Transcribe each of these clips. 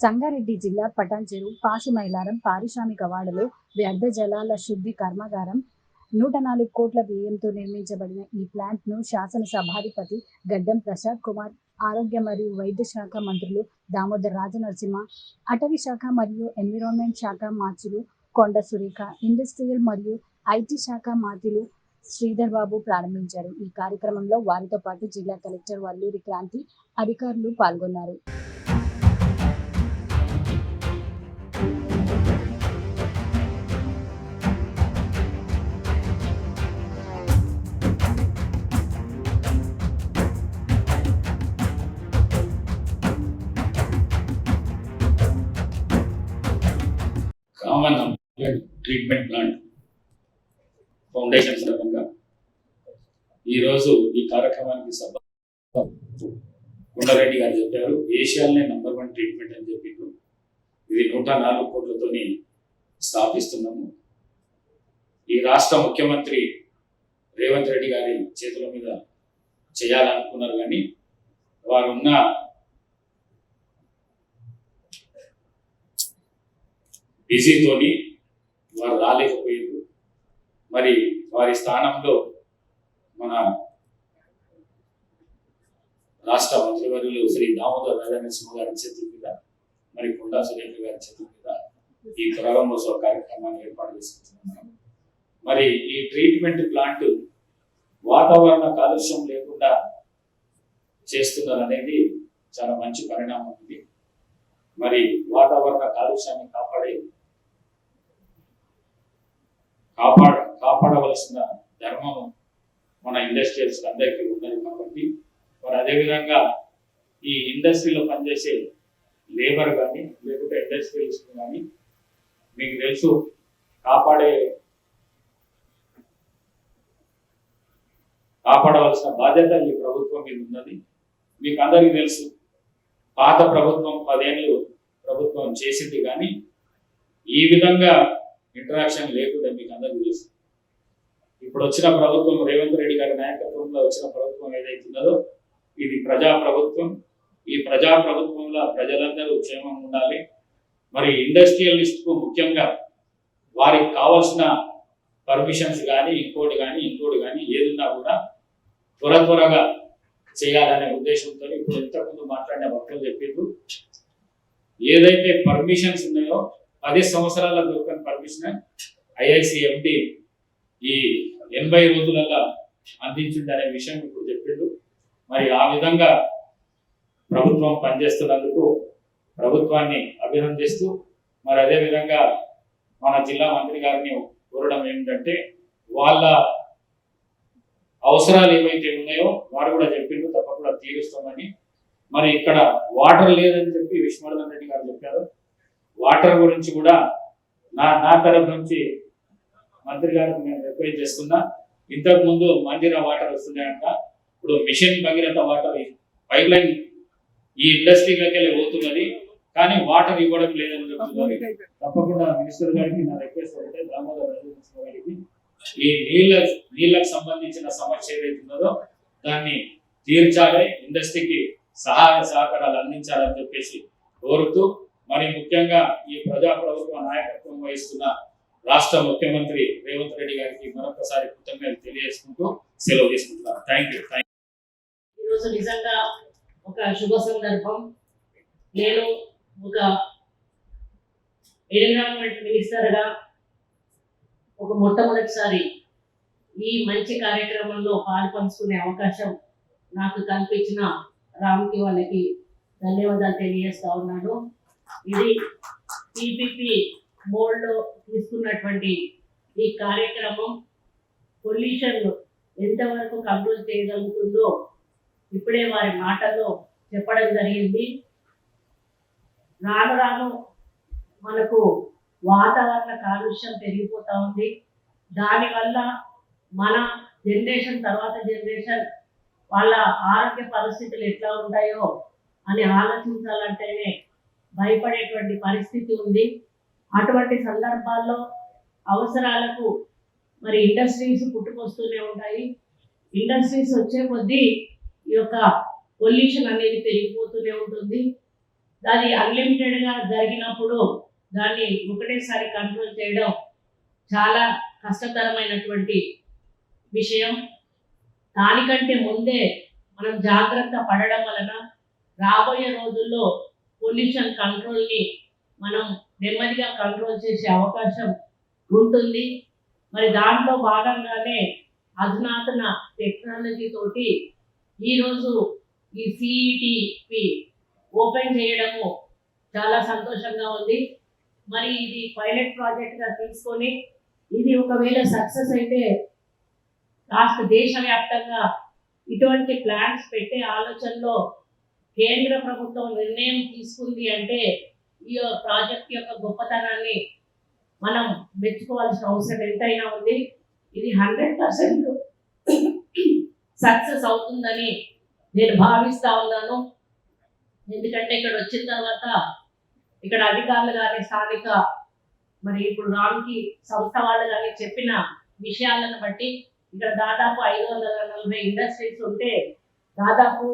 సంగారెడ్డి జిల్లా పటాన్చెరు పాశుమైలారం పారిశ్రామిక వాడలో వ్యర్థ జలాల శుద్ధి కర్మాగారం నూట నాలుగు కోట్ల వ్యయంతో నిర్మించబడిన ఈ ప్లాంట్ను శాసనసభాధిపతి గడ్డం ప్రసాద్ కుమార్ ఆరోగ్య మరియు వైద్య శాఖ మంత్రులు దామోదర్ రాజనరసింహ అటవీ శాఖ మరియు ఎన్విరాన్మెంట్ శాఖ మార్చులు కొండ సురేఖ ఇండస్ట్రియల్ మరియు ఐటీ శాఖ మాతిలు శ్రీధర్ బాబు ప్రారంభించారు. ఈ కార్యక్రమంలో వారితో పాటు జిల్లా కలెక్టర్ వల్లూరి క్రాంతి అధికారులు పాల్గొన్నారు. ట్రీట్మెంట్ ప్లాంట్ ఫౌండేషన్ సందర్భంగా ఈరోజు ఈ కార్యక్రమానికి సభ కొండారెడ్డి గారు చెప్పారు ఏషియాలోనే నంబర్ వన్ ట్రీట్మెంట్ అని చెప్పిండ్రు ఇది నూట నాలుగు కోట్లతోని స్థాపిస్తున్నాము. ఈ రాష్ట్ర ముఖ్యమంత్రి రేవంత్ రెడ్డి గారి చేతుల మీద చేయాలనుకున్నారు కానీ వారున్న బిజీతోని వారు రాలేకపోయారు మరి వారి స్థానంలో మన రాష్ట్ర మంత్రివర్యులు శ్రీ దామోదర్ రాజానరసింహ గారి చేతుల మీద మరి కొండా సురేఖ గారి చేతుల మీద ఈ ప్రారంభోత్సవ కార్యక్రమాన్ని ఏర్పాటు చేసుకుంటున్నాం. మరి ఈ ట్రీట్మెంట్ ప్లాంట్ వాతావరణ కాలుష్యం లేకుండా చేస్తున్నారు అనేది చాలా మంచి పరిణామం ఇది మరి వాతావరణ కాలుష్యాన్ని కాపాడే కాపాడ కాపాడవలసిన ధర్మం మన ఇండస్ట్రియల్స్ అందరికీ ఉన్నది కాబట్టి మరి అదేవిధంగా ఈ ఇండస్ట్రీలో పనిచేసే లేబర్ కానీ లేకుంటే ఇండస్ట్రియల్స్ కానీ మీకు తెలుసు కాపాడే కాపాడవలసిన బాధ్యత ఈ ప్రభుత్వం మీద ఉన్నది. మీకు అందరికీ తెలుసు పాత ప్రభుత్వం పదేళ్ళు ప్రభుత్వం చేసింది కానీ ఈ విధంగా ఇంటరాక్షన్ లేకుండా మీకు అందరికీ తెలుసు. ఇప్పుడు వచ్చిన ప్రభుత్వం రేవంత్ రెడ్డి గారి నాయకత్వంలో వచ్చిన ప్రభుత్వం ఏదైతే ఉన్నదో ఇది ప్రజా ప్రభుత్వం ఈ ప్రజా ప్రభుత్వంలో ప్రజలందరూ క్షేమంగా ఉండాలి. మరి ఇండస్ట్రియలిస్ట్కు ముఖ్యంగా వారికి కావాల్సిన పర్మిషన్స్ కానీ ఇంకోటి కానీ ఇంకోటి కానీ ఏదున్నా కూడా త్వర త్వరగా చేయాలనే ఉద్దేశంతో ఇప్పుడు ఇంతకుముందు మాట్లాడిన భక్తులు చెప్పిండ్రు ఏదైతే పర్మిషన్స్ ఉన్నాయో పది సంవత్సరాల దొరకని పర్మిషన్ ఐఐసి ఎండి ఈ ఎనభై రోజులలో అందించింది అనే విషయం ఇప్పుడు చెప్పిండు. మరి ఆ విధంగా ప్రభుత్వం పనిచేస్తున్నందుకు ప్రభుత్వాన్ని అభినందిస్తూ మరి అదే విధంగా మన జిల్లా మంత్రి గారిని కోరడం ఏమిటంటే వాళ్ళ అవసరాలు ఏవైతే ఉన్నాయో వారు కూడా చెప్పిండు తప్పకుండా తీరుస్తామని. మరి ఇక్కడ వాటర్ లేదని చెప్పి విష్ణువర్ధన్ రెడ్డి గారు చెప్పారు. వాటర్ గురించి కూడా నా నా తరఫు నుంచి మంత్రి గారికి నేను రిక్వెస్ట్ చేస్తున్నా ఇంతకు ముందు మందిర వాటర్ వస్తున్నాయంట ఇప్పుడు machine Bhagiratha water pipeline ఈ ఇండస్ట్రీలోకి వెళ్ళి పోతున్నది. కానీ వాటర్ ఇవ్వడం లేదని చెప్తున్నారు తప్పకుండా మినిస్టర్ గారికి నా రిక్వెస్ట్ ఒకటే దామోదర్ గారికి. ఈ నీళ్ళ నీళ్ళకు సంబంధించిన సమస్య ఏదైతే ఉన్నదో దాన్ని తీర్చాలి. ఇండస్ట్రీకి సహాయ సహకారాలు అందించాలని చెప్పేసి కోరుతూ మరి ముఖ్యంగా ఈ ప్రజా ప్రభుత్వ నాయకత్వం వహిస్తున్న రాష్ట్ర ముఖ్యమంత్రి రేవంత్ రెడ్డి గారికి మరొకసారి కృతజ్ఞతలు తెలియజేసుకుంటూ సెలవు తీసుకుంటున్నాను. థ్యాంక్ యూ థ్యాంక్ ఈరోజు నిజంగా ఒక శుభ సందర్భం. నేను ఒక ఎన్విరాన్మెంట్ మినిస్టర్గా ఒక మొట్టమొదటిసారి ఈ మంచి కార్యక్రమంలో పాల్పంచుకునే అవకాశం నాకు కల్పించిన రామ్కి వాళ్ళకి ధన్యవాదాలు తెలియజేస్తా ఉన్నాను. ఇది పిపిపి మోడ్లో తీసుకున్నటువంటి ఈ కార్యక్రమం. పొల్యూషన్ ఎంతవరకు కంట్రోల్ చేయగలుగుతుందో ఇప్పుడే వారి మాటల్లో చెప్పడం జరిగింది. రాను రాను మనకు వాతావరణ కాలుష్యం పెరిగిపోతూ ఉంది. దానివల్ల మన జనరేషన్ తర్వాత జనరేషన్ వాళ్ళ ఆరోగ్య పరిస్థితులు ఎట్లా ఉంటాయో అని ఆలోచించాలంటేనే భయపడేటువంటి పరిస్థితి ఉంది. అటువంటి సందర్భాల్లో అవసరాలకు మరి ఇండస్ట్రీస్ పుట్టుకొస్తూనే ఉంటాయి. ఇండస్ట్రీస్ వచ్చే కొద్దీ ఈ యొక్క పొల్యూషన్ అనేది పెరిగిపోతూనే ఉంటుంది. దాని అన్లిమిటెడ్గా జరిగినప్పుడు దాన్ని ఒకటేసారి కంట్రోల్ చేయడం చాలా కష్టతరమైనటువంటి విషయం. దానికంటే ముందే మనం జాగ్రత్త పడడం వలన రాబోయే రోజుల్లో పొల్యూషన్ కంట్రోల్ని మనం నెమ్మదిగా కంట్రోల్ చేసే అవకాశం ఉంటుంది. మరి దాంట్లో భాగంగానే అధునాతన టెక్నాలజీ తోటి ఈరోజు ఈ సిఈటిపి ఓపెన్ చేయడము చాలా సంతోషంగా ఉంది. మరి ఇది పైలట్ ప్రాజెక్ట్గా తీసుకొని ఇది ఒకవేళ సక్సెస్ అయితే రాష్ట్ర దేశవ్యాప్తంగా ఇటువంటి ప్లాన్స్ పెట్టే ఆలోచనలో కేంద్ర ప్రభుత్వం నిర్ణయం తీసుకుంది అంటే ఈ ప్రాజెక్ట్ యొక్క గొప్పతనాన్ని మనం మెచ్చుకోవాల్సిన అవసరం ఎంతైనా ఉంది. ఇది హండ్రెడ్ పర్సెంట్ సక్సెస్ అవుతుందని నేను భావిస్తా ఉన్నాను. ఎందుకంటే ఇక్కడ వచ్చిన తర్వాత ఇక్కడ అధికారులు కానీ స్థానిక మరి ఇప్పుడు రామ్కి సంస్థ వాళ్ళు కానీ చెప్పిన విషయాలను బట్టి ఇక్కడ దాదాపు ఐదు వందల నలభై ఇండస్ట్రీస్ ఉంటే దాదాపు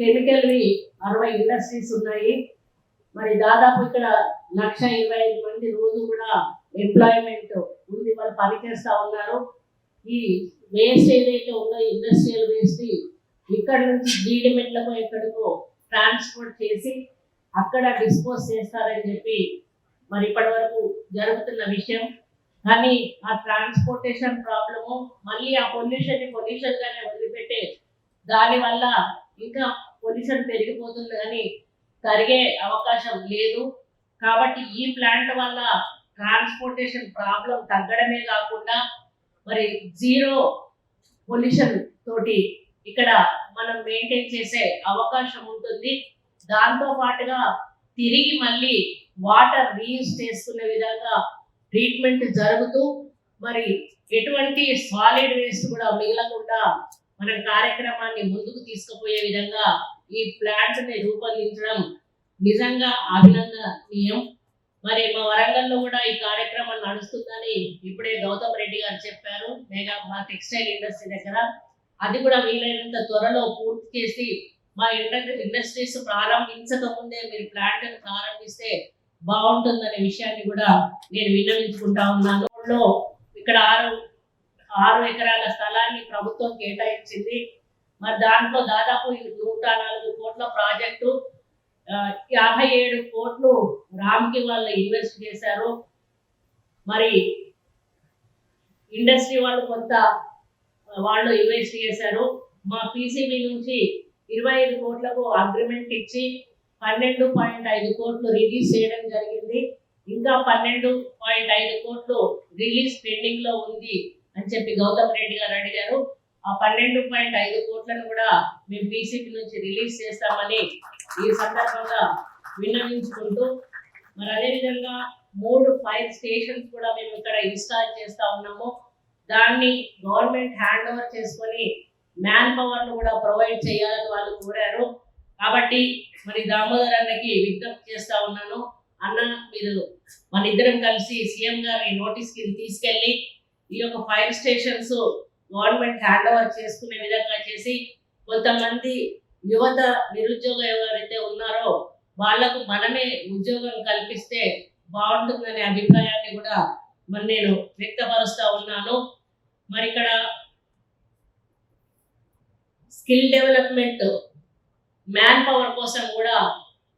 కెమికల్వి అరవై ఇండస్ట్రీస్ ఉన్నాయి. మరి దాదాపు ఇక్కడ లక్ష ఇరవై ఐదు మంది రోజు కూడా ఎంప్లాయ్మెంట్ ఉంది. వాళ్ళు పనిచేస్తూ ఉన్నారు. ఈ వేస్ట్ ఏదైతే ఉందో ఇండస్ట్రియల్ వేస్ట్ ఇక్కడ నుంచి జీడిమెట్లకు ఎక్కడికో ట్రాన్స్పోర్ట్ చేసి అక్కడ డిస్పోజ్ చేస్తారని చెప్పి మరి ఇప్పటి వరకు జరుగుతున్న విషయం. కానీ ఆ ట్రాన్స్పోర్టేషన్ ప్రాబ్లము మళ్ళీ ఆ పొల్యూషన్ పొల్యూషన్గానే వదిలిపెట్టే దానివల్ల ఇంకా పొల్యూషన్ పెరిగిపోతుంది కానీ తరిగే అవకాశం లేదు. కాబట్టి ఈ ప్లాంట్ వల్ల ట్రాన్స్పోర్టేషన్ ప్రాబ్లం తగ్గడమే కాకుండా మరి జీరో పొల్యూషన్ తోటి ఇక్కడ మనం మెయింటైన్ చేసే అవకాశం ఉంటుంది. దాంతో పాటుగా తిరిగి మళ్ళీ వాటర్ రీయూజ్ చేసుకునే విధంగా ట్రీట్మెంట్ జరుగుతూ మరి ఎటువంటి సాలిడ్ వేస్ట్ కూడా మిగలకుండా మన కార్యక్రమాన్ని ముందుకు తీసుకుపోయే విధంగా ఈ ప్లాంట్స్ని రూపొందించడం నిజంగా అభినందనీయం. మరి మా వరంగల్లో కూడా ఈ కార్యక్రమం నడుస్తుందని ఇప్పుడే గౌతమ్ రెడ్డి గారు చెప్పారు. మెగా మా టెక్స్టైల్ ఇండస్ట్రీ దగ్గర. అది కూడా వీలైనంత త్వరలో పూర్తి చేసి మా ఇండస్ట్రీ ఇండస్ట్రీస్ ప్రారంభించక ముందే మీరు ప్లాంట్ ప్రారంభిస్తే బాగుంటుందనే విషయాన్ని కూడా నేను విన్నవించుకుంటా ఉన్నాను. ఇక్కడ ఆరు ఆరు ఎకరాల స్థలాన్ని ప్రభుత్వం కేటాయించింది. మరి దాంట్లో దాదాపు నూట నాలుగు కోట్ల ప్రాజెక్టు యాభై ఏడు కోట్లు రామ్కి వాళ్ళు ఇన్వెస్ట్ చేశారు. మరి ఇండస్ట్రీ వాళ్ళు కొంత వాళ్ళు ఇన్వెస్ట్ చేశారు. మా పీసీబీ నుంచి ఇరవై ఐదు కోట్లకు అగ్రిమెంట్ ఇచ్చి పన్నెండు పాయింట్ ఐదు కోట్లు రిలీజ్ చేయడం జరిగింది. ఇంకా పన్నెండు పాయింట్ ఐదు కోట్లు రిలీజ్ పెండింగ్లో ఉంది. అని చెప్పి గౌతమ్ రెడ్డి గారు అడిగారు. ఆ పన్నెండు పాయింట్ ఐదు కోట్లను కూడా మేము బీసీపీ నుంచి రిలీజ్ చేస్తామని ఈ సందర్భంగా విన్నవించుకుంటూ మరి అదేవిధంగా మూడు ఫైర్ స్టేషన్స్ కూడా మేము ఇక్కడ ఇన్స్టాల్ చేస్తా ఉన్నాము. దాన్ని గవర్నమెంట్ హ్యాండ్ ఓవర్ చేసుకొని మ్యాన్ పవర్ను కూడా ప్రొవైడ్ చేయాలని వాళ్ళు కోరారు. కాబట్టి మరి దామోదర్ అన్నకి విజ్ఞప్తి చేస్తా ఉన్నాను. అన్న మీరు మన ఇద్దరం కలిసి సీఎం గారి నోటీస్ కింద తీసుకెళ్ళి ఈ యొక్క fire stations government hand over చేసుకునే విధంగా చేసి కొంతమంది యువత నిరుద్యోగ ఎవరైతే ఉన్నారో వాళ్ళకు మనమే ఉద్యోగం కల్పిస్తే బాగుంటుందనే అభిప్రాయాన్ని కూడా మరి నేను వ్యక్తపరుస్తూ ఉన్నాను. మరి ఇక్కడ స్కిల్ డెవలప్మెంట్ మ్యాన్ పవర్ కోసం కూడా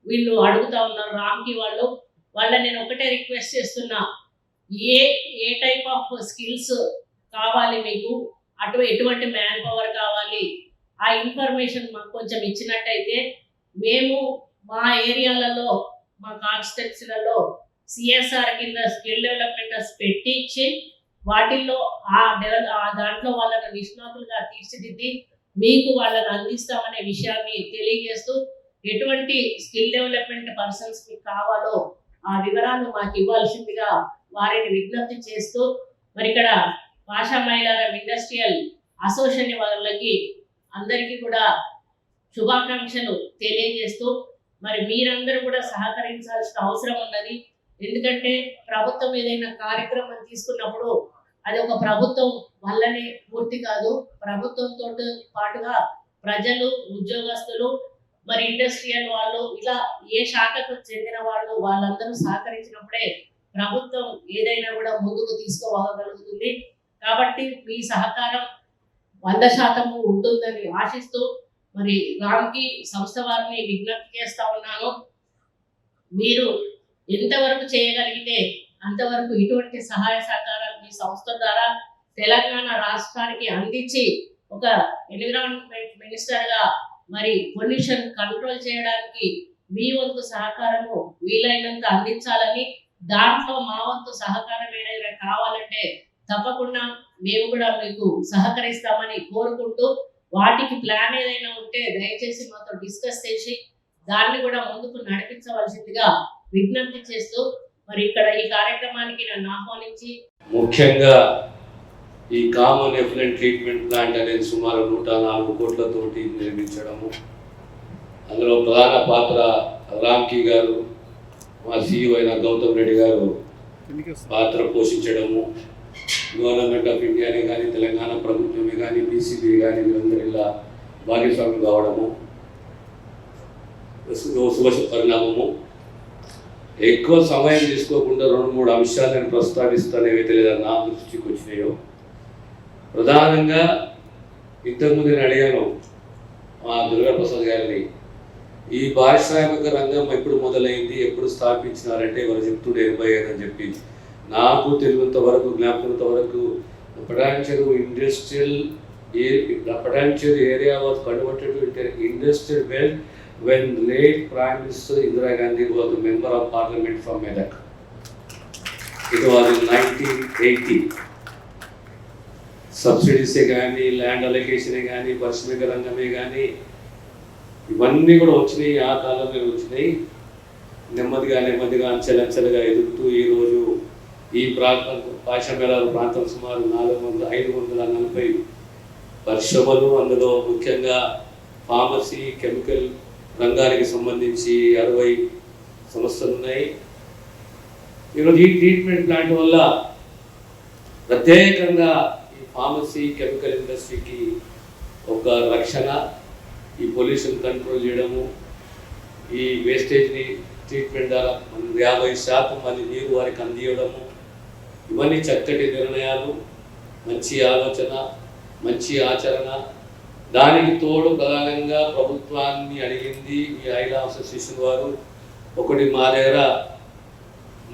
వీళ్ళు అడుగుతా ఉన్నారు రామ్కి వాళ్ళు. వాళ్ళ నేను ఒకటే రిక్వెస్ట్ చేస్తున్నా. ఏ ఏ టైప్ ఆఫ్ స్కిల్స్ కావాలి మీకు? అటు ఎటువంటి మ్యాన్ పవర్ కావాలి? ఆ ఇన్ఫర్మేషన్ మాకు కొంచెం ఇచ్చినట్టయితే మేము మా ఏరియాలలో మా కాన్స్టిట్యున్సీలలో సిఎస్ఆర్ కింద స్కిల్ డెవలప్మెంట్ పెట్టించి వాటిల్లో ఆ డెవలప్ ఆ దాంట్లో వాళ్ళని నిష్ణాతులుగా తీర్చిదిద్ది మీకు వాళ్ళని అందిస్తామనే విషయాన్ని తెలియజేస్తూ ఎటువంటి స్కిల్ డెవలప్మెంట్ పర్సన్స్ మీకు కావాలో ఆ వివరాలు మాకు ఇవ్వాల్సిందిగా వారిని విజ్ఞప్తి చేస్తూ మరి ఇక్కడ భాషా మైలారం ఇండస్ట్రియల్ అసోసియేషన్ వాళ్ళకి అందరికీ కూడా శుభాకాంక్షలు తెలియజేస్తూ మరి మీరందరూ కూడా సహకరించాల్సిన అవసరం ఉన్నది. ఎందుకంటే ప్రభుత్వం ఏదైనా కార్యక్రమం తీసుకున్నప్పుడు అది ఒక ప్రభుత్వం వల్లనే పూర్తి కాదు. ప్రభుత్వంతో పాటుగా ప్రజలు ఉద్యోగస్తులు మరి ఇండస్ట్రియల్ వాళ్ళు ఇలా ఏ శాఖకు చెందిన వాళ్ళు వాళ్ళందరూ సహకరించినప్పుడే ప్రభుత్వం ఏదైనా కూడా ముందుకు తీసుకోగలుగుతుంది కాబట్టి మీ సహకారం వంద శాతము ఉంటుందని ఆశిస్తూ మరి రామ్కి సంస్థ వారిని విజ్ఞప్తి చేస్తా ఉన్నాను. మీరు ఎంతవరకు చేయగలిగితే అంతవరకు ఇటువంటి సహాయ సహకారాలు మీ సంస్థ ద్వారా తెలంగాణ రాష్ట్రానికి అందించి ఒక ఎన్విరాన్మెంట్ మినిస్టర్గా మరి పొల్యూషన్ కంట్రోల్ చేయడానికి మీ వంతు సహకారము వీలైనంత అందించాలని దాంట్లో మా వంతు సహకారం ఏదైనా కావాలంటే తప్పకుండా మేము కూడా మీకు సహకరిస్తామని కోరుకుంటూ వాటికి ప్లాన్ ఏదైనా ఉంటే దయచేసి మాతో డిస్కస్ చేసి దాన్ని కూడా ముందుకు నడిపించవలసిందిగా విజ్ఞప్తి చేస్తూ మరి ఇక్కడ ఈ కార్యక్రమానికి నన్ను ఆహ్వానించి ముఖ్యంగా ఈ కామన్ ఎఫ్లెంట్ ట్రీట్మెంట్ ప్లాంట్ అనేది సుమారు నూట నాలుగు కోట్లతోటి నిర్మించడము. అందులో ప్రధాన పాత్ర రామ్కి గారు మా సీఈఓ అయిన గౌతమ్ రెడ్డి గారు పాత్ర పోషించడము గవర్నమెంట్ ఆఫ్ ఇండియాని కానీ తెలంగాణ ప్రభుత్వమే కానీ బీసీబీ కానీ వీళ్ళందరూ ఇలా భాగస్వామ్యం కావడము శుభ పరిణామము. ఎక్కువ సమయం తీసుకోకుండా రెండు మూడు అంశాలు నేను ప్రస్తావిస్తాను ఏవైతే లేదా నా దృష్టికి వచ్చినాయో. ప్రధానంగా ఇంతకుముందు నేను అడిగాను మా దుర్గాప్రసాద్ గారిని ఈ పారిశ్రామిక రంగం ఎప్పుడు మొదలైంది ఎప్పుడు స్థాపించినారంటే వారు చెప్తుండే ఎనభై ఐదు అని చెప్పి నాకు తెలిసినంత వరకు జ్ఞాపకంత వరకు Patancheru industrial Patancheru area was converted industrial well when late prime minister Indira Gandhi Gandhi member of parliament of parliament from Medak. It was in 1980. సబ్సిడీసే కానీ ల్యాండ్ అలొకేషనే కానీ పరిశ్రమిక రంగమే కానీ ఇవన్నీ కూడా వచ్చినాయి ఆ కాలంలో వచ్చినాయి. నెమ్మదిగా నెమ్మదిగా అంచెలంచెలుగా ఎదుగుతూ ఈరోజు ఈ ప్రాంతం పాషమేళాల ప్రాంతం సుమారు నాలుగు వందల ఐదు వందల నలభై పరిశ్రమలు. అందులో ముఖ్యంగా ఫార్మసీ కెమికల్ రంగానికి సంబంధించి అరవై సంస్థలు ఉన్నాయి. ఈరోజు ఈ ట్రీట్మెంట్ ప్లాంట్ వల్ల ప్రత్యేకంగా ఈ ఫార్మసీ కెమికల్ ఇండస్ట్రీకి ఒక రక్షణ ఈ పొల్యూషన్ కంట్రోల్ చేయడము ఈ వేస్టేజ్ని ట్రీట్మెంట్ ద్వారా యాభై శాతం మళ్ళీ నీరు వారికి అందియడము ఇవన్నీ చక్కటి నిర్ణయాలు మంచి ఆలోచన మంచి ఆచరణ. దానికి తోడు ప్రధానంగా ప్రభుత్వాన్ని అడిగింది ఈ ఐలా అసోసియేషన్ వారు ఒకటి మా దగ్గర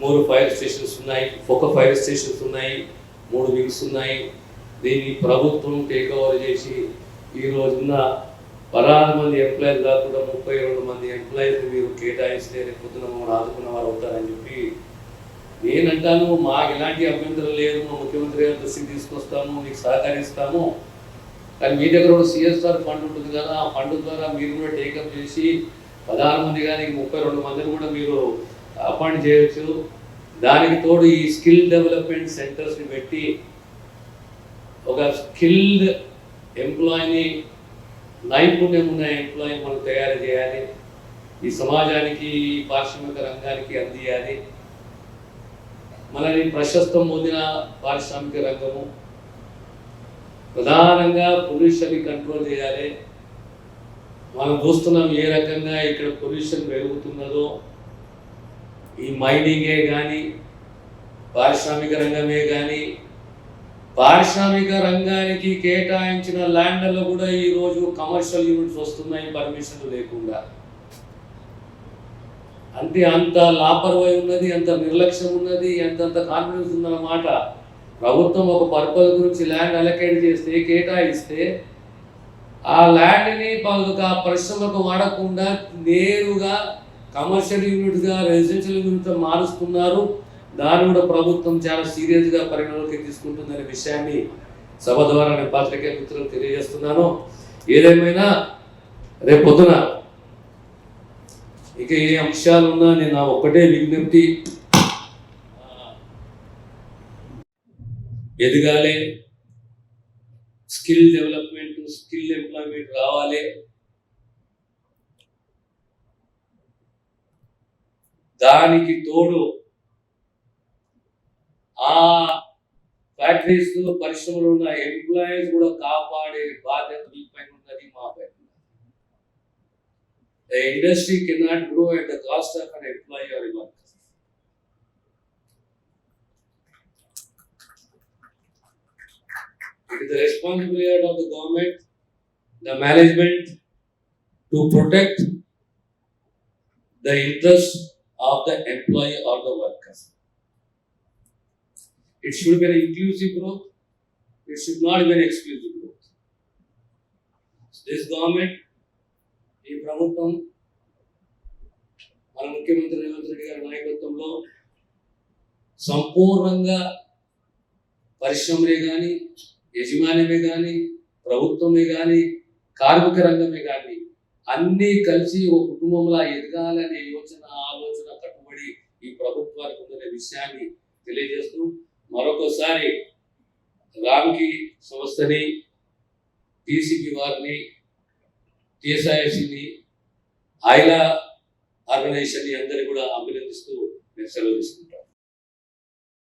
మూడు ఫైర్ స్టేషన్స్ ఉన్నాయి ఒక ఫైర్ స్టేషన్స్ ఉన్నాయి మూడు వింగ్స్ ఉన్నాయి. దీన్ని ప్రభుత్వం టేక్ ఓవర్ చేసి ఈ పదహారు మంది ఎంప్లాయీలు కాకుండా ముప్పై రెండు మంది ఎంప్లాయీలు మీరు కేటాయిస్తే రేపు పొద్దున మమ్మల్ని ఆదుకున్న వారు అవుతారని చెప్పి నేనంటాను మాకు ఎలాంటి అభ్యంతరం లేదు. మా ముఖ్యమంత్రి గారి దృష్టికి తీసుకొస్తాము మీకు సహకరిస్తాము. కానీ మీ దగ్గర కూడా సిఎస్ఆర్ ఫండ్ ఉంటుంది కదా ఆ ఫండ్ ద్వారా మీరు కూడా టేకప్ చేసి పదహారు మంది కానీ ముప్పై రెండు మందిని కూడా మీరు అపాయింట్ చేయవచ్చు దానికి తోడు ఈ స్కిల్ డెవలప్మెంట్ సెంటర్స్ని పెట్టి ఒక స్కిల్డ్ ఎంప్లాయీని నైపుణ్యం ఉన్న ఎంప్లాయీ మనం తయారు చేయాలి. ఈ సమాజానికి ఈ పారిశ్రామిక రంగానికి అందియాలి. మనని ప్రశస్తం పొందిన పారిశ్రామిక రంగము. ప్రధానంగా పొల్యూషన్ని కంట్రోల్ చేయాలి. మనం చూస్తున్నాం ఏ రకంగా ఇక్కడ పొల్యూషన్ పెరుగుతున్నదో. ఈ మైనింగే కానీ పారిశ్రామిక రంగమే కానీ పారిశ్రామిక రంగానికి కేటాయించిన ల్యాండ్లలో కూడా ఈరోజు కమర్షియల్ యూనిట్స్ వస్తున్నాయి పర్మిషన్లు లేకుండా. అంటే అంత లాపర్వై ఉన్నది అంత నిర్లక్ష్యం ఉన్నది అంతంత కాన్ఫిడెన్స్ ఉందన్నమాట ప్రభుత్వం ఒక పర్పస్ గురించి ల్యాండ్ అలకేట్ చేస్తే కేటాయిస్తే ఆ ల్యాండ్ని ఒక పరిశ్రమకు వాడకుండా నేరుగా కమర్షియల్ యూనిట్గా రెసిడెన్షియల్ యూనిట్గా మారుస్తున్నారు. దాన్ని కూడా ప్రభుత్వం చాలా సీరియస్గా పరిగణలోకి తీసుకుంటుందనే విషయాన్ని సభ ద్వారా నేను పాత్రికేయ మిత్రులకు తెలియజేస్తున్నాను. ఏదేమైనా రేపు పొద్దున ఇక ఏ అంశాలున్నా నేను నా ఒక్కటే విజ్ఞప్తి. ఎదగాలి. స్కిల్ డెవలప్మెంట్ స్కిల్ ఎంప్లాయ్మెంట్ రావాలి. దానికి తోడు ఆ ఫ్యాక్టరీస్ పరిశ్రమలు ఉన్న ఎంప్లాయీస్ కూడా కాపాడే బాధ్యత మీ పైన ఉన్నది మా పైన ఉన్నది. The industry cannot grow at the cost of an employee or a worker. It is the responsibility of the government, the management to protect the interests of the employee or the worker. It should be an inclusive growth. It should not be an exclusive growth. This government, ఈ ప్రభుత్వం మన ముఖ్యమంత్రి రేవంత్ రెడ్డి గారి నాయకత్వంలో సంపూర్ణంగా పరిశ్రమలే కానీ యజమాన్యమే కానీ ప్రభుత్వమే కానీ కార్మిక రంగమే కానీ అన్నీ కలిసి ఒక కుటుంబంలా ఎదగాలనే యోచన ఆలోచన కట్టుబడి ఈ ప్రభుత్వానికి ఉందనే విషయాన్ని తెలియజేస్తూ మరొకసారి రామ్కి సంస్థని టీసీపీ వారిని టీఎస్ఐఎస్ని ఆయిలా ఆర్గనైజేషన్ని అందరినీ కూడా అభినందిస్తూ నేను సెలవు